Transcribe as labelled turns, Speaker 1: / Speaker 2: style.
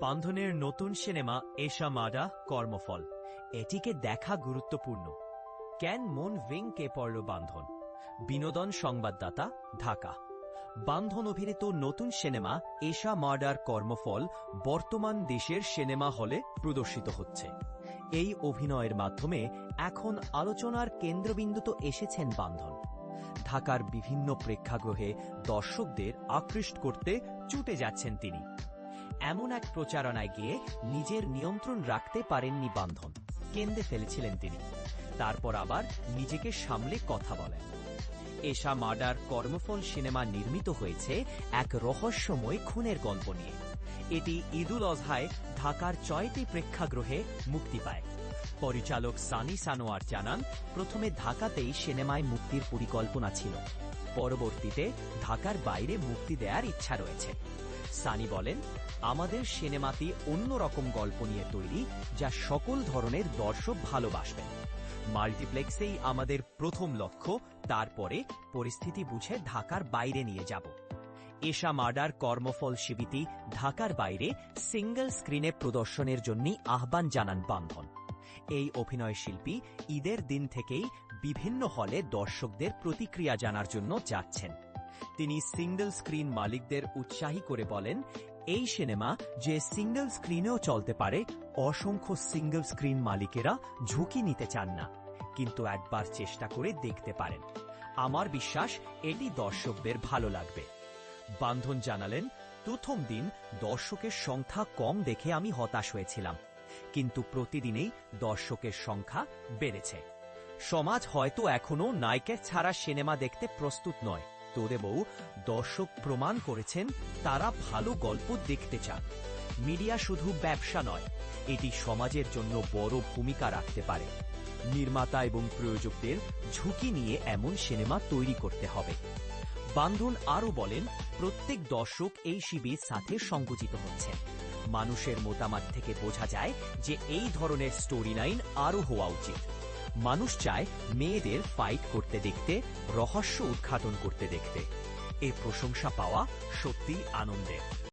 Speaker 1: বান্ধনের নতুন সিনেমা এশা মাডা কর্মফল। এটিকে দেখা গুরুত্বপূর্ণ। ক্যান মন ভিংকে পড়ল বান্ধন? বিনোদন সংবাদদাতা, ঢাকা। বান্ধন অভিনীত নতুন সিনেমা এশা মার্ডার কর্মফল বর্তমান দেশের সিনেমা হলে প্রদর্শিত হচ্ছে। এই অভিনয়ের মাধ্যমে এখন আলোচনার কেন্দ্রবিন্দু তো এসেছেন বান্ধন। ঢাকার বিভিন্ন প্রেক্ষাগৃহে দর্শকদের আকৃষ্ট করতে চুটে যাচ্ছেন তিনি। এমন এক প্রচারণায় গিয়ে নিজের নিয়ন্ত্রণ রাখতে পারেননি বান্ধন। কেন্দ্রে ফেলেছিলেন তিনি। তারপর আবার নিজেকে সামলে কথা বলেন। এশা মার্ডার কর্মফল সিনেমা নির্মিত হয়েছে এক রহস্যময় খুনের গল্প নিয়ে। এটি ঈদুল অজহায় ঢাকার ছয়টি প্রেক্ষাগৃহে মুক্তি পায়। পরিচালক সানি সানোয়ার জানান, প্রথমে ঢাকাতেই সিনেমায় মুক্তির পরিকল্পনা ছিল। পরবর্তীতে ঢাকার বাইরে মুক্তি দেওয়ার ইচ্ছা রয়েছে। সানি বলেন, আমাদের সিনেমাটি অন্যরকম গল্প নিয়ে তৈরি যা সকল ধরনের দর্শক ভালোবাসবেন। মাল্টিপ্লেক্সেই আমাদের প্রথম লক্ষ্য, তারপরে পরিস্থিতি বুঝে ঢাকার বাইরে নিয়ে যাব। এশা মার্ডার কর্মফল শিবিটি ঢাকার বাইরে সিঙ্গল স্ক্রিনে প্রদর্শনের জন্য আহ্বান জানান বান্ধন এই অভিনয় শিল্পী ঈদের দিন থেকেই বিভিন্ন হলে দর্শকদের প্রতিক্রিয়া জানার জন্য যাচ্ছেন। তিনি সিঙ্গল স্ক্রিন মালিকদের উৎসাহী করে বলেন, এই সিনেমা যে সিঙ্গল স্ক্রিনেও চলতে পারে, অসংখ্য সিঙ্গল স্ক্রিন মালিকেরা ঝুঁকি নিতে চান না। কিন্তু একবার চেষ্টা করে দেখতে পারেন। আমার বিশ্বাস এটি দর্শকদের ভালো লাগবে। বান্ধন জানালেন, প্রথম দিন দর্শকের সংখ্যা কম দেখে আমি হতাশ হয়েছিলাম। কিন্তু প্রতিদিনেই দর্শকের সংখ্যা বেড়েছে। সমাজ হয়তো এখনও নায়কের ছাড়া সিনেমা দেখতে প্রস্তুত নয়। তদেবও দর্শক প্রমাণ করেছেন তারা ভালো গল্প দেখতে চান। মিডিয়া শুধু ব্যবসা নয়, এটি সমাজের জন্য বড় ভূমিকা রাখতে পারে। নির্মাতা এবং প্রয়োজকদের ঝুঁকি নিয়ে এমন সিনেমা তৈরি করতে হবে। বান্ধন আরও বলেন, প্রত্যেক দর্শক এই শিবির সাথে সংকুচিত হচ্ছে। মানুষের মতামত থেকে বোঝা যায় যে এই ধরনের স্টোরি লাইন আরও হওয়া উচিত। মানুষ চায় মেয়েদের ফাইট করতে দেখতে, রহস্য উদ্ঘাটন করতে দেখতে। এ প্রশংসা পাওয়া সত্যি আনন্দের।